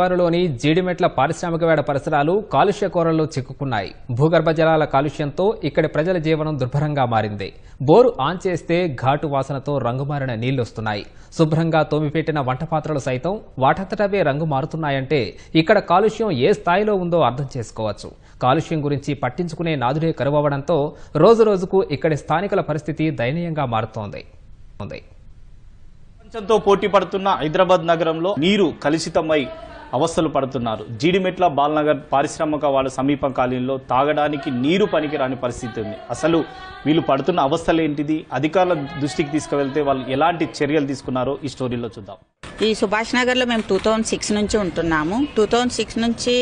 వారిలోని జీడిమెట్ల పారిశ్రామికవేడ పరిసరాలు కాలుష్య కోరల్లో చిక్కుకున్నాయి. భూగర్భ జలాల కాలుష్యంతో ఇక్కడి ప్రజల జీవనం దుర్భరంగా మారింది. బోరు ఆన్ చేస్తే ఘాటు వాసనతో రంగుమారిన నీళ్ళొస్తున్నాయి. శుభ్రంగా తోమిపెట్టిన వంటపాత్రలు సైతం వాటంతటవే రంగు మారుతున్నాయంటే ఇక్కడ కాలుష్యం ఏ స్థాయిలో ఉందో అర్థం చేసుకోవచ్చు. కాలుష్యం గురించి పట్టించుకునే నాదుడే కరువవడంతో రోజురోజుకు ఇక్కడి స్థానికుల పరిస్థితి దయనీయంగా మారుతోంది. ప్రపంచంతో పోటీ పడుతున్న హైదరాబాద్ నగరంలో నీరు కలుషితమై అవస్థలు పడుతున్నారు. జీడిమెట్ల బాల్నగర్ పారిశ్రామిక వాళ్ళ సమీప కాలనీలో తాగడానికి నీరు పనికిరాని పరిస్థితి ఉంది. అసలు వీళ్ళు పడుతున్న అవస్థలు ఏంటిది? అధికారుల దృష్టికి తీసుకువెళ్తే వాళ్ళు ఎలాంటి చర్యలు తీసుకున్నారో ఈ స్టోరీలో చూద్దాం. ఈ సుభాష్ నగర్లో మేము టూ థౌజండ్ సిక్స్ నుంచి ఉంటున్నాము. టూ థౌజండ్ సిక్స్ నుంచి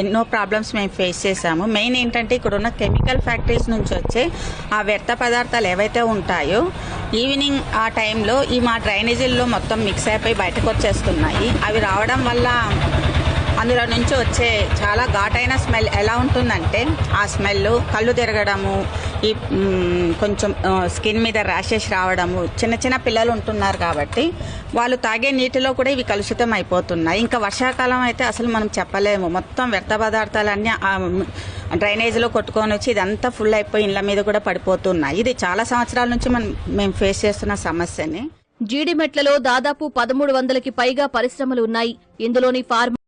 ఎన్నో ప్రాబ్లమ్స్ మేము ఫేస్ చేసాము మెయిన్ ఏంటంటే ఇక్కడ ఉన్న కెమికల్ ఫ్యాక్టరీస్ నుంచి వచ్చే ఆ వ్యర్థ పదార్థాలు ఏవైతే ఉంటాయో ఈవినింగ్ ఆ టైంలో ఈ మా డ్రైనేజీల్లో మొత్తం మిక్స్ అయిపోయి బయటకు వచ్చేస్తున్నాయి. అవి రావడం వల్ల అందులో నుంచి వచ్చే చాలా ఘాటైన స్మెల్ ఎలా ఉంటుందంటే ఆ స్మెల్ కళ్ళు తిరగడము ఈ కొంచెం స్కిన్ మీద ర్యాషెస్ రావడము చిన్న చిన్న పిల్లలు ఉంటున్నారు కాబట్టి వాళ్ళు తాగే నీటిలో కూడా ఇవి కలుషితం అయిపోతున్నాయి. ఇంకా వర్షాకాలం అయితే అసలు మనం చెప్పలేము. మొత్తం వ్యర్థ పదార్థాలన్నీ ఆ డ్రైనేజీలో కొట్టుకొని వచ్చి ఇదంతా ఫుల్ అయిపోయి ఇళ్ళ మీద కూడా పడిపోతున్నాయి. ఇది చాలా సంవత్సరాల నుంచి మనం మేము ఫేస్ చేస్తున్న సమస్యని. జీడిమెట్లలో దాదాపు పదమూడు వందలకి పైగా పరిశ్రమలు ఉన్నాయి. ఇందులోని ఫార్మా